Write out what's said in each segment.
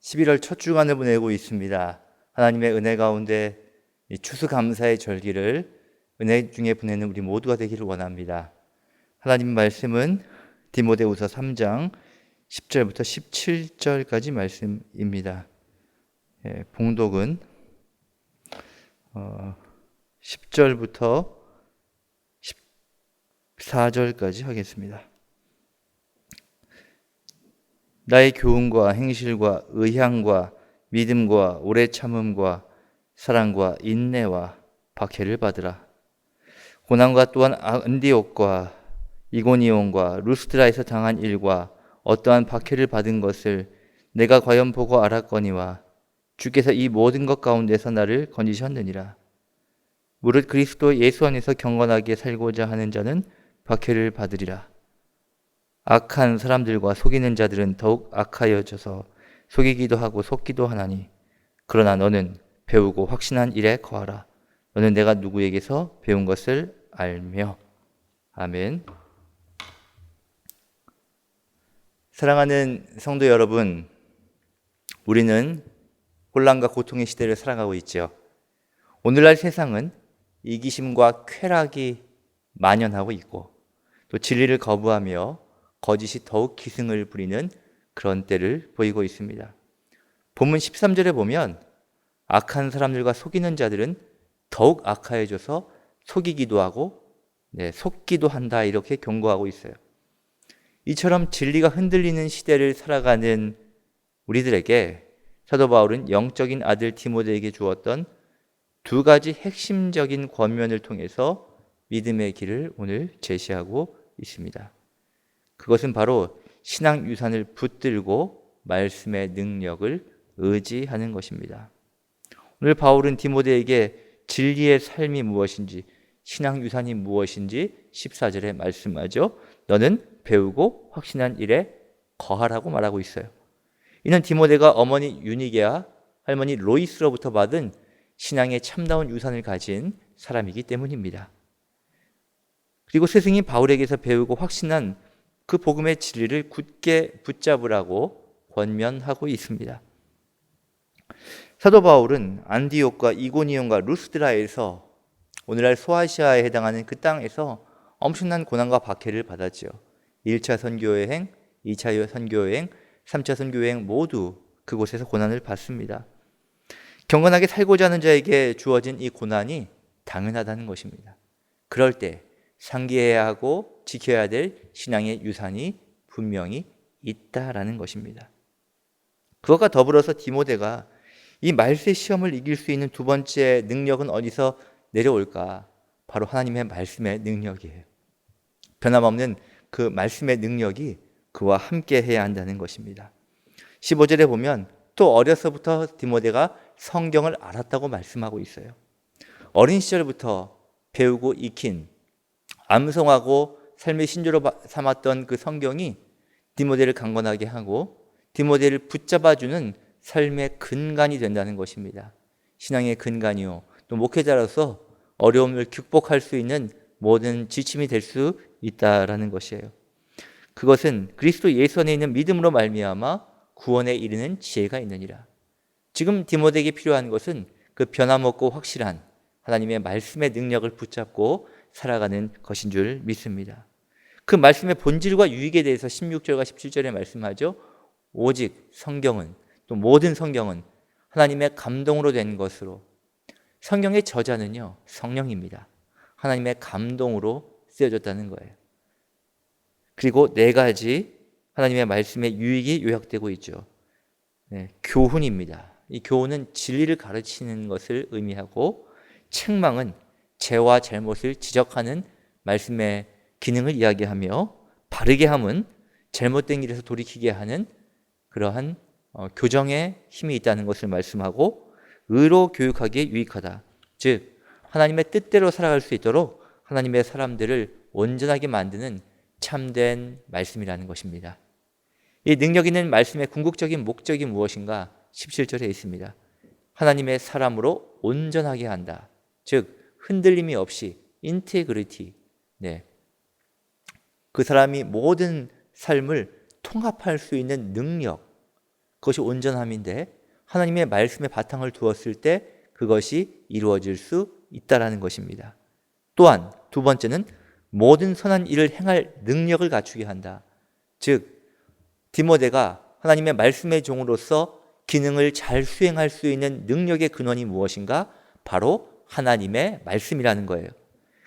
11월 첫 주간을 보내고 있습니다. 하나님의 은혜 가운데 이 추수감사의 절기를 은혜 중에 보내는 우리 모두가 되기를 원합니다. 하나님 말씀은 디모데후서 3장 10절부터 17절까지 말씀입니다. 예, 봉독은 어, 10절부터 14절까지 하겠습니다. 나의 교훈과 행실과 의향과 믿음과 오래 참음과 사랑과 인내와 박해를 받으라. 고난과 또한 안디옥과 이고니온과 루스드라에서 당한 일과 어떠한 박해를 받은 것을 내가 과연 보고 알았거니와 주께서 이 모든 것 가운데서 나를 건지셨느니라. 무릇 그리스도 예수 안에서 경건하게 살고자 하는 자는 박해를 받으리라. 악한 사람들과 속이는 자들은 더욱 악하여져서 속이기도 하고 속기도 하나니 그러나 너는 배우고 확신한 일에 거하라. 너는 내가 누구에게서 배운 것을 알며 아멘. 사랑하는 성도 여러분, 우리는 혼란과 고통의 시대를 살아가고 있죠. 오늘날 세상은 이기심과 쾌락이 만연하고 있고 또 진리를 거부하며 거짓이 더욱 기승을 부리는 그런 때를 보이고 있습니다. 본문 13절에 보면 악한 사람들과 속이는 자들은 더욱 악하여져서 속이기도 하고 네, 속기도 한다 이렇게 경고하고 있어요. 이처럼 진리가 흔들리는 시대를 살아가는 우리들에게 사도 바울은 영적인 아들 디모데에게 주었던 두 가지 핵심적인 권면을 통해서 믿음의 길을 오늘 제시하고 있습니다. 그것은 바로 신앙 유산을 붙들고 말씀의 능력을 의지하는 것입니다. 오늘 바울은 디모데에게 진리의 삶이 무엇인지 신앙 유산이 무엇인지 14절에 말씀하죠. 너는 배우고 확신한 일에 거하라고 말하고 있어요. 이는 디모데가 어머니 유니게와 할머니 로이스로부터 받은 신앙의 참다운 유산을 가진 사람이기 때문입니다. 그리고 스승이 바울에게서 배우고 확신한 그 복음의 진리를 굳게 붙잡으라고 권면하고 있습니다. 사도 바울은 안디옥과 이고니온과 루스드라에서 오늘날 소아시아에 해당하는 그 땅에서 엄청난 고난과 박해를 받았지요. 1차 선교 여행, 2차 선교 여행, 3차 선교 여행 모두 그곳에서 고난을 받습니다. 경건하게 살고자 하는 자에게 주어진 이 고난이 당연하다는 것입니다. 그럴 때 상기해야 하고 지켜야 될 신앙의 유산이 분명히 있다라는 것입니다. 그것과 더불어서 디모데가 이 말세 시험을 이길 수 있는 두 번째 능력은 어디서 내려올까? 바로 하나님의 말씀의 능력이에요. 변함없는 그 말씀의 능력이 그와 함께 해야 한다는 것입니다. 15절에 보면 또 어려서부터 디모데가 성경을 알았다고 말씀하고 있어요. 어린 시절부터 배우고 익힌 암송하고 삶의 신조로 삼았던 그 성경이 디모데를 강건하게 하고 디모데를 붙잡아주는 삶의 근간이 된다는 것입니다. 신앙의 근간이요. 또 목회자로서 어려움을 극복할 수 있는 모든 지침이 될 수 있다라는 것이에요. 그것은 그리스도 예수 안에 있는 믿음으로 말미암아 구원에 이르는 지혜가 있느니라. 지금 디모데에게 필요한 것은 그 변함없고 확실한 하나님의 말씀의 능력을 붙잡고 살아가는 것인 줄 믿습니다. 그 말씀의 본질과 유익에 대해서 16절과 17절에 말씀하죠. 오직 성경은 또 모든 성경은 하나님의 감동으로 된 것으로 성경의 저자는요 성령입니다. 하나님의 감동으로 쓰여졌다는 거예요. 그리고 네 가지 하나님의 말씀의 유익이 요약되고 있죠. 네, 교훈입니다. 이 교훈은 진리를 가르치는 것을 의미하고 책망은 죄와 잘못을 지적하는 말씀의 기능을 이야기하며 바르게 함은 잘못된 길에서 돌이키게 하는 그러한 어, 교정의 힘이 있다는 것을 말씀하고 의로 교육하기에 유익하다. 즉 하나님의 뜻대로 살아갈 수 있도록 하나님의 사람들을 온전하게 만드는 참된 말씀이라는 것입니다. 이 능력 있는 말씀의 궁극적인 목적이 무엇인가? 17절에 있습니다. 하나님의 사람으로 온전하게 한다. 즉 흔들림이 없이 인테그리티. 네. 그 사람이 모든 삶을 통합할 수 있는 능력. 그것이 온전함인데 하나님의 말씀에 바탕을 두었을 때 그것이 이루어질 수 있다라는 것입니다. 또한 두 번째는 모든 선한 일을 행할 능력을 갖추게 한다. 즉 디모데가 하나님의 말씀의 종으로서 기능을 잘 수행할 수 있는 능력의 근원이 무엇인가? 바로 하나님의 말씀이라는 거예요.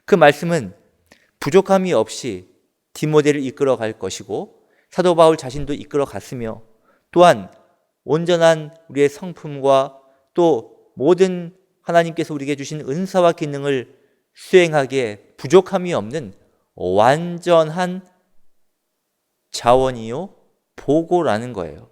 그 말씀은 부족함이 없이 디모데를 이끌어 갈 것이고 사도 바울 자신도 이끌어 갔으며 또한 온전한 우리의 성품과 또 모든 하나님께서 우리에게 주신 은사와 기능을 수행하기에 부족함이 없는 완전한 자원이요 보고라는 거예요.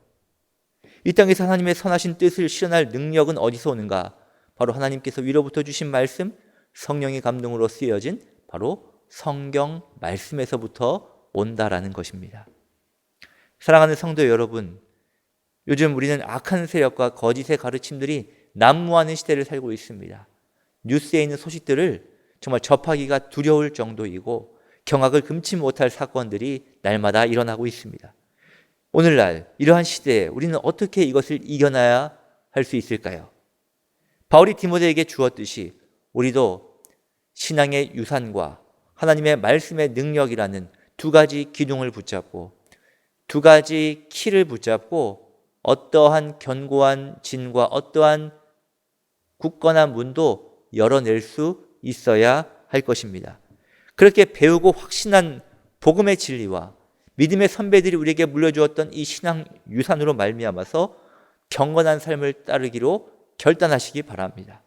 이 땅에서 하나님의 선하신 뜻을 실현할 능력은 어디서 오는가? 바로 하나님께서 위로부터 주신 말씀, 성령의 감동으로 쓰여진 바로 성경 말씀에서부터 온다라는 것입니다. 사랑하는 성도 여러분, 요즘 우리는 악한 세력과 거짓의 가르침들이 난무하는 시대를 살고 있습니다. 뉴스에 있는 소식들을 정말 접하기가 두려울 정도이고 경악을 금치 못할 사건들이 날마다 일어나고 있습니다. 오늘날 이러한 시대에 우리는 어떻게 이것을 이겨나야 할 수 있을까요? 바울이 디모데에게 주었듯이 우리도 신앙의 유산과 하나님의 말씀의 능력이라는 두 가지 기둥을 붙잡고 두 가지 키를 붙잡고 어떠한 견고한 진과 어떠한 굳건한 문도 열어낼 수 있어야 할 것입니다. 그렇게 배우고 확신한 복음의 진리와 믿음의 선배들이 우리에게 물려주었던 이 신앙 유산으로 말미암아서 경건한 삶을 따르기로 결단하시기 바랍니다.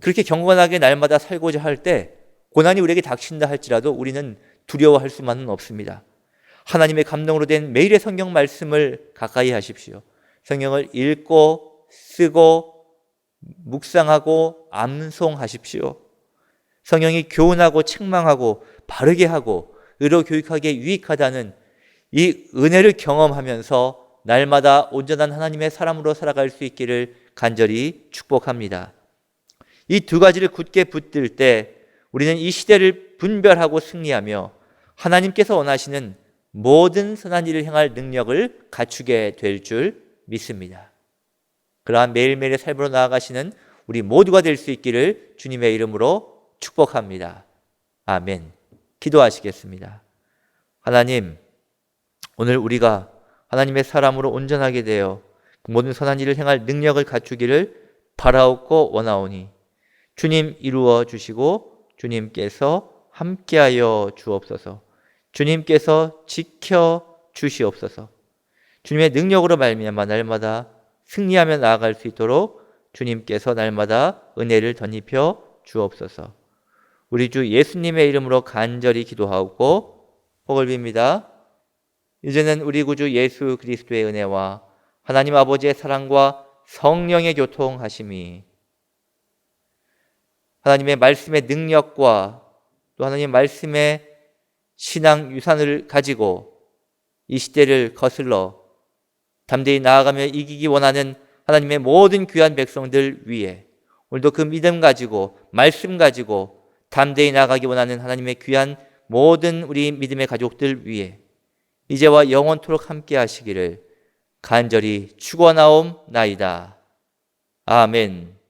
그렇게 경건하게 날마다 살고자 할 때 고난이 우리에게 닥친다 할지라도 우리는 두려워할 수만은 없습니다. 하나님의 감동으로 된 매일의 성경 말씀을 가까이 하십시오. 성경을 읽고 쓰고 묵상하고 암송하십시오. 성령이 교훈하고 책망하고 바르게 하고 의로 교육하기에 유익하다는 이 은혜를 경험하면서 날마다 온전한 하나님의 사람으로 살아갈 수 있기를 간절히 축복합니다. 이 두 가지를 굳게 붙들 때 우리는 이 시대를 분별하고 승리하며 하나님께서 원하시는 모든 선한 일을 행할 능력을 갖추게 될 줄 믿습니다. 그러한 매일매일의 삶으로 나아가시는 우리 모두가 될 수 있기를 주님의 이름으로 축복합니다. 아멘. 기도하시겠습니다. 하나님, 오늘 우리가 하나님의 사람으로 온전하게 되어 모든 선한 일을 행할 능력을 갖추기를 바라옵고 원하오니 주님 이루어 주시고 주님께서 함께하여 주옵소서. 주님께서 지켜 주시옵소서. 주님의 능력으로 말미암아 날마다 승리하며 나아갈 수 있도록 주님께서 날마다 은혜를 덧입혀 주옵소서. 우리 주 예수님의 이름으로 간절히 기도하고 복을 빕니다. 이제는 우리 구주 예수 그리스도의 은혜와 하나님 아버지의 사랑과 성령의 교통하심이 하나님의 말씀의 능력과 또 하나님의 말씀의 신앙 유산을 가지고 이 시대를 거슬러 담대히 나아가며 이기기 원하는 하나님의 모든 귀한 백성들 위해 오늘도 그 믿음 가지고 말씀 가지고 담대히 나가기 원하는 하나님의 귀한 모든 우리 믿음의 가족들 위해 이제와 영원토록 함께 하시기를 간절히 축원하옵나이다. 아멘.